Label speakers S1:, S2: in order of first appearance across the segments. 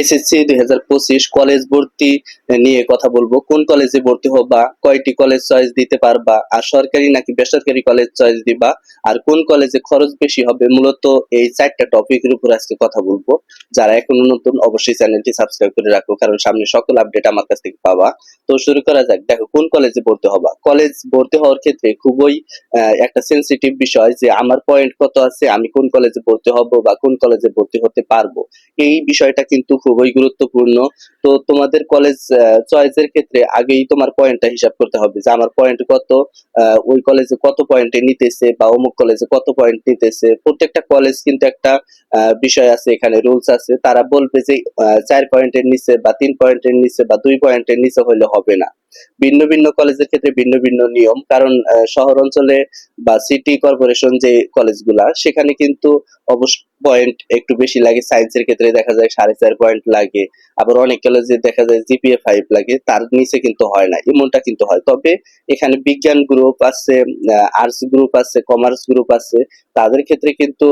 S1: SSC দুই হাজার পঁচিশ কলেজ ভর্তি নিয়ে কথা বলব। কোন কলেজে ভর্তি হবা, কয়টি কলেজ চয়েস দিতে পারবা, আর সরকারি নাকি বেসরকারি কলেজ চয়েস দিবা, আর কোন কলেজে খরচ বেশি হবে, মূলত এই চারটা টপিকের উপর আজকে কথা বলব। যারা এখনও নতুন, অবশ্যই চ্যানেলটি সাবস্ক্রাইব করে রাখো, কারণ সামনে সকল আপডেট আমার কাছ থেকে পাবা। তো শুরু করা যাক, দেখো কোন কলেজে ভর্তি হবা। কলেজ ভর্তি হওয়ার ক্ষেত্রে খুবই একটা সেন্সিটিভ বিষয় যে আমার পয়েন্ট কত আছে, আমি কোন কলেজে ভর্তি হব বা কোন কলেজে ভর্তি হতে পারব। এই বিষয়টা কিন্তু খুবই গুরুত্বপূর্ণ। তো তোমাদের কলেজ চয়েসের ক্ষেত্রে আগেই তোমার পয়েন্টটা হিসাব করতে হবে যে আমার পয়েন্ট কত ওই কলেজে কত পয়েন্টে নিতেছে বা অমুক কলেজে কত পয়েন্ট নিতেছে। প্রত্যেকটা কলেজ কিন্তু একটা বিষয় আছে, এখানে রুলস আছে। তারা বলবে যে চার পয়েন্টের নিচে বা তিন পয়েন্টের নিচে বা দুই পয়েন্টের নিচে হইলে হবে না। ভিন্ন ভিন্ন কলেজের ক্ষেত্রে ভিন্ন ভিন্ন নিয়ম। কারণ শহর অঞ্চলে বা সিটি কর্পোরেশন যে কলেজগুলা, সেখানে কিন্তু অবশ্য পয়েন্ট একটু বেশি লাগে। সায়েন্সের ক্ষেত্রে দেখা যায় সাড়ে চার পয়েন্ট লাগে। আবার অনেক কলেজে দেখা যায় জিপিএ ফাইভ লাগে। তার নিচে কিন্তু হয় না, এমনটা কিন্তু হয়। তবে এখানে বিজ্ঞান গ্রুপ আছে আর্টস গ্রুপ আছে কমার্স গ্রুপ আছে। তাদের ক্ষেত্রে কিন্তু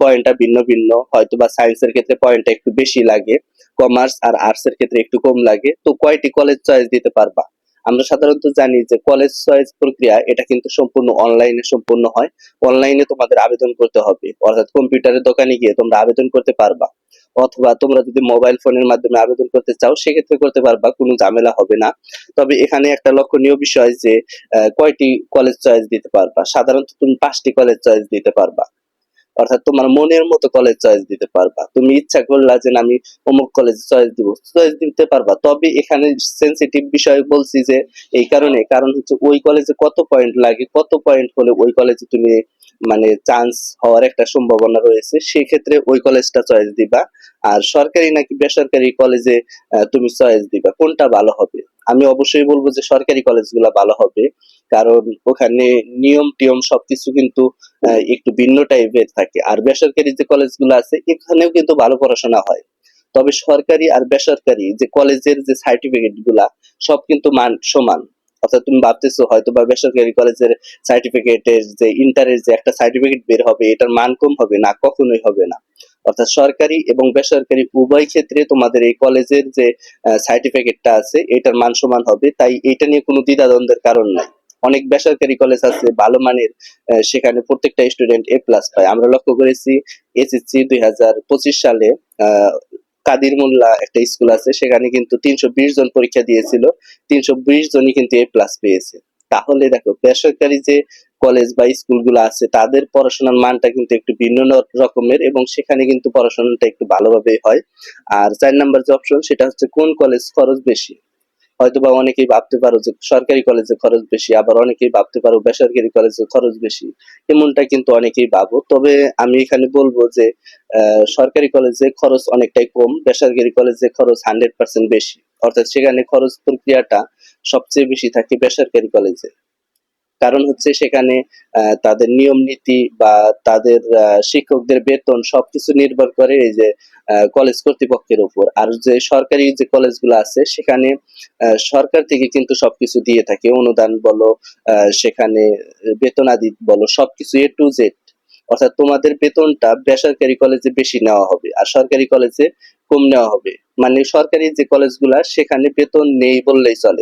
S1: পয়েন্টটা ভিন্ন ভিন্ন। হয়তো বা সায়েন্সের ক্ষেত্রে পয়েন্টটা একটু বেশি লাগে। কমার্স আর আর্টস এর ক্ষেত্রে একটু কম লাগে। তো কয়টি কলেজ চয়েস দিতে পারবা? আমরা সাধারণত জানি যে কলেজ চয়েস প্রক্রিয়া, এটা কিন্তু সম্পূর্ণ অনলাইনে সম্পূর্ণ হয়। অনলাইনে তোমাদের আবেদন করতে হবে। অর্থাৎ কম্পিউটারের দোকানে গিয়ে তোমরা আবেদন করতে পারবা। অথবা তোমরা যদি মোবাইল ফোনের মাধ্যমে আবেদন করতে চাও, সেক্ষেত্রে করতে পারবা, কোনো ঝামেলা হবে না। তবে এখানে একটা লক্ষণীয় বিষয় যে কয়টি কলেজ চয়েস দিতে পারবা? সাধারণত তুমি পাঁচটি কলেজ চয়েস দিতে পারবা। অর্থাৎ তোমার মনের মতো কলেজ চয়েস দিতে পারবা। তুমি ইচ্ছা করলা যে আমি অমুক কলেজ চয়েস দিব। চয়েস দিতে পারবা। তবে এখানে সেন্সিটিভ বিষয় বলছি যে, এই কারণে। কারণ হচ্ছে ওই কলেজে কত পয়েন্ট লাগে, কত পয়েন্ট হলে ওই কলেজে তুমি মানে চান্স হওয়ার একটা সম্ভাবনা রয়েছে। সেক্ষেত্রে ওই কলেজটা চয়েস দিবা। আর সরকারি নাকি বেসরকারি কলেজে তুমি চয়েস দিবা। কোনটা ভালো হবে? আমি অবশ্যই বলব যে সরকারি কলেজগুলো ভালো হবে। কারণ ওখানে নিয়ম টিয়ম সবকিছু কিন্তু একটু ভিন্ন টাইপের থাকে। আর বেসরকারি যে কলেজগুলো আছে, এখানেও কিন্তু ভালো পড়াশোনা হয়। তবে সরকারি আর বেসরকারি যে কলেজের যে সার্টিফিকেটগুলা, সব কিন্তু মান সমান। অর্থাৎ তুমি ভাবতেছো হয়তো বা বেসরকারি কলেজের সার্টিফিকেটের যে ইন্টারের যে একটা সার্টিফিকেট বের হবে, এটার মান কম হবে না, কখনোই হবে না। অর্থাৎ সরকারি এবং বেসরকারি উভয় ক্ষেত্রে তোমাদের এই কলেজের যে সার্টিফিকেটটা আছে, এটার মান সমান হবে। তাই এটা নিয়ে কোনো দ্বিধাদ্বন্দ্বের কারণ নাই। অনেক বেসরকারি কলেজ আছে, ভালো মানের সেখানে প্রত্যেকটা স্টুডেন্ট এ প্লাস পায়। আমরা লক্ষ্য করেছি এসএসসি দুই হাজার পঁচিশ সালে কাদির মোল্লা একটা স্কুল আছে, সেখানে কিন্তু তিনশো বিশ জন পরীক্ষা দিয়েছিল, তিনশো বিশ জনই কিন্তু এ প্লাস পেয়েছে। তাহলে দেখো, বেসরকারি যে কলেজ বা স্কুলগুলো আছে, তাদের পড়াশোনার মানটা কিন্তু একটু ভিন্ন রকমের এবং সেখানে কিন্তু পড়াশোনাটা একটু ভালোভাবে হয়। আর চার নাম্বার যে অপশন সেটা হচ্ছে কোন কলেজ খরচ বেশি? হয়তোবা অনেকেই ভাবতে পারো যে সরকারি কলেজে খরচ বেশি, আবার অনেকেই ভাবতে পারো বেসরকারি কলেজে খরচ বেশি। এমনটা কিন্তু অনেকেই ভাবো। তবে আমি এখানে বলব যে সরকারি কলেজে খরচ অনেকটাই কম, বেসরকারি কলেজে খরচ হান্ড্রেড পার্সেন্ট বেশি। অর্থাৎ সেখানে খরচ প্রক্রিয়াটা সবচেয়ে বেশি থাকে বেসরকারি কলেজে কারণ হচ্ছে সেখানে তাদের নিয়ম নীতি বা তাদের শিক্ষকদের বেতন সবকিছু নির্ভর করে এই যে কলেজ কর্তৃপক্ষের উপর। আর যে সরকারি যে কলেজগুলো আছে, সেখানে সরকার থেকে কিন্তু সবকিছু দিয়ে থাকে। অনুদান বলো সেখানে বেতনাদি বলো, সবকিছু এ টু জেড অর্থাৎ তোমাদের বেতনটা বেসরকারি কলেজে বেশি নেওয়া হবে, আর সরকারি কলেজে কম নেওয়া হবে। মানে সরকারি যে কলেজগুলা সেখানে বেতন নেই বললেই চলে।